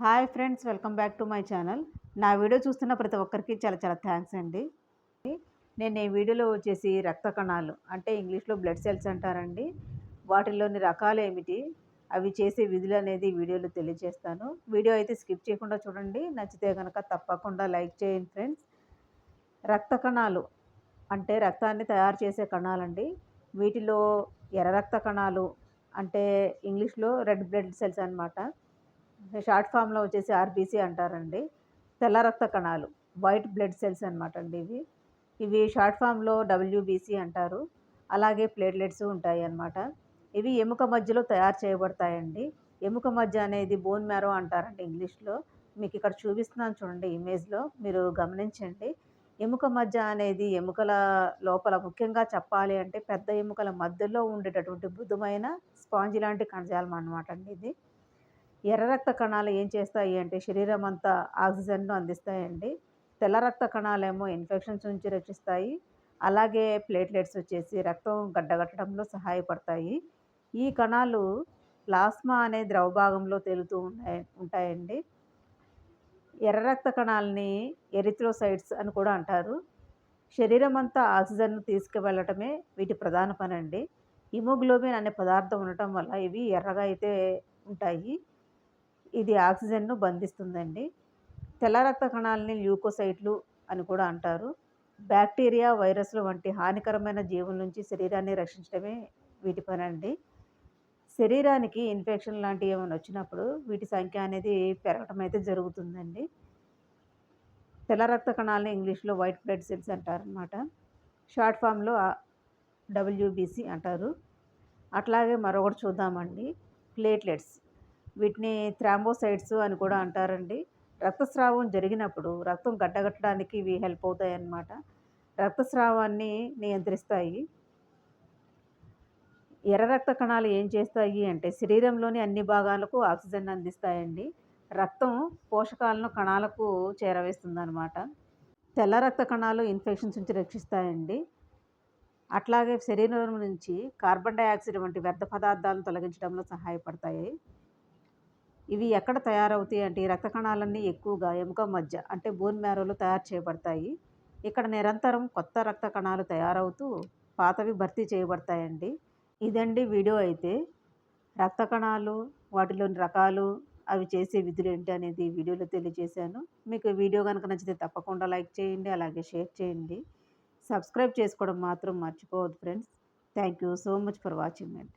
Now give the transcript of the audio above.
Hi friends welcome back to my channel. నా video చూస్తున్న ప్రతి ఒక్కరికి చాలా చాలా థ్యాంక్స్ అండి. నేను ఈ వీడియోలో వచ్చేసి రక్త కణాలు అంటే ఇంగ్లీష్లో బ్లడ్ సెల్స్ అంటారండి. వాటిలోని రకాలు ఏమిటి అవి చేసే విధులు అనేది వీడియోలో తెలియజేస్తాను. వీడియో అయితే స్కిప్ చేయకుండా చూడండి. నచ్చితే కనుక తప్పకుండా లైక్ చేయండి ఫ్రెండ్స్. రక్త కణాలు అంటే రక్తాన్ని తయారు చేసే కణాలండి. వీటిలో ఎర్ర రక్త కణాలు అంటే ఇంగ్లీష్లో రెడ్ బ్లడ్ సెల్స్ అనమాట షార్ట్ ఫామ్లో వచ్చేసి ఆర్బీసీ అంటారండి. తెల్ల రక్త కణాలు వైట్ బ్లడ్ సెల్స్ అనమాట అండి ఇవి. ఇవి షార్ట్ ఫామ్లో డబ్ల్యూబీసీ అంటారు. అలాగే ప్లేట్లెట్స్ ఉంటాయి అన్నమాట. ఇవి ఎముక మధ్యలో తయారు చేయబడతాయండి. ఎముక మధ్య అనేది బోన్ మ్యారో అంటారండి ఇంగ్లీష్లో. మీకు ఇక్కడ చూపిస్తున్నాను చూడండి ఇమేజ్లో. మీరు గమనించండి. ఎముక మధ్య అనేది ఎముకల లోపల ముఖ్యంగా చెప్పాలి అంటే పెద్ద ఎముకల మధ్యలో ఉండేటటువంటి మృదుమైన స్పాంజ్ లాంటి కణజాలం అనమాట అండి ఇది. ఎర్ర రక్త కణాలు ఏం చేస్తాయి అంటే శరీరం అంతా ఆక్సిజన్ను అందిస్తాయండి. తెల్ల రక్త కణాలేమో ఇన్ఫెక్షన్స్ నుంచి రక్షిస్తాయి. అలాగే ప్లేట్లెట్స్ వచ్చేసి రక్తం గడ్డగట్టడంలో సహాయపడతాయి. ఈ కణాలు ప్లాస్మా అనే ద్రవ భాగంలో తేలుతూ ఉంటాయి ఉంటాయండి. ఎర్ర రక్త కణాలని ఎరిథ్రోసైడ్స్ అని కూడా అంటారు. శరీరం అంతా ఆక్సిజన్ను తీసుకువెళ్ళటమే వీటి ప్రధాన పని అండి హిమోగ్లోబిన్ అనే పదార్థం ఉండటం వల్ల ఇవి ఎర్రగా అయితే ఉంటాయి. ఇది ఆక్సిజన్ను బంధిస్తుందండి. తెల్ల రక్త కణాలని ల్యూకోసైట్లు అని కూడా అంటారు. బ్యాక్టీరియా వైరస్లు వంటి హానికరమైన జీవుల నుంచి శరీరాన్ని రక్షించడమే వీటి పని అండి. శరీరానికి ఇన్ఫెక్షన్ లాంటివి ఏమైనా వచ్చినప్పుడు వీటి సంఖ్య అనేది పెరగటం అయితే జరుగుతుందండి. తెల్ల రక్త కణాలని ఇంగ్లీష్లో వైట్ బ్లడ్ సెల్స్ అంటారనమాట షార్ట్ ఫామ్లో డబ్ల్యూబీసీ అంటారు. అట్లాగే మరొకటి చూద్దామండి. ప్లేట్లెట్స్. వీటిని థ్రాంబోసైడ్స్ అని కూడా అంటారండి. రక్తస్రావం జరిగినప్పుడు రక్తం గడ్డగట్టడానికి ఇవి హెల్ప్ అవుతాయి అన్నమాట రక్తస్రావాన్ని నియంత్రిస్తాయి. ఎర్ర రక్త కణాలు ఏం చేస్తాయి అంటే శరీరంలోని అన్ని భాగాలకు ఆక్సిజన్ అందిస్తాయండి. రక్తం పోషకాలను కణాలకు చేరవేస్తుంది అనమాట తెల్ల రక్త కణాలు ఇన్ఫెక్షన్స్ నుంచి రక్షిస్తాయండి. అట్లాగే శరీరం నుంచి కార్బన్ డైఆక్సైడ్ వంటి వ్యర్థ పదార్థాలను తొలగించడంలో సహాయపడతాయి. ఇవి ఎక్కడ తయారవుతాయి అంటే ఈ రక్త కణాలన్నీ ఎక్కువగా ఎముక మధ్య అంటే బోన్ మ్యారోలో తయారు చేయబడతాయి. ఇక్కడ నిరంతరం కొత్త రక్త కణాలు తయారవుతూ పాతవి భర్తీ చేయబడతాయండి. ఇదండి వీడియో అయితే. రక్త కణాలు వాటిలోని రకాలు అవి చేసే విధులు ఏంటి అనేది వీడియోలో తెలియజేశాను. మీకు వీడియో కనుక నచ్చితే తప్పకుండా లైక్ చేయండి అలాగే షేర్ చేయండి. సబ్స్క్రైబ్ చేసుకోవడం మాత్రం మర్చిపోవద్దు friends. Thank you so much for watching అండి.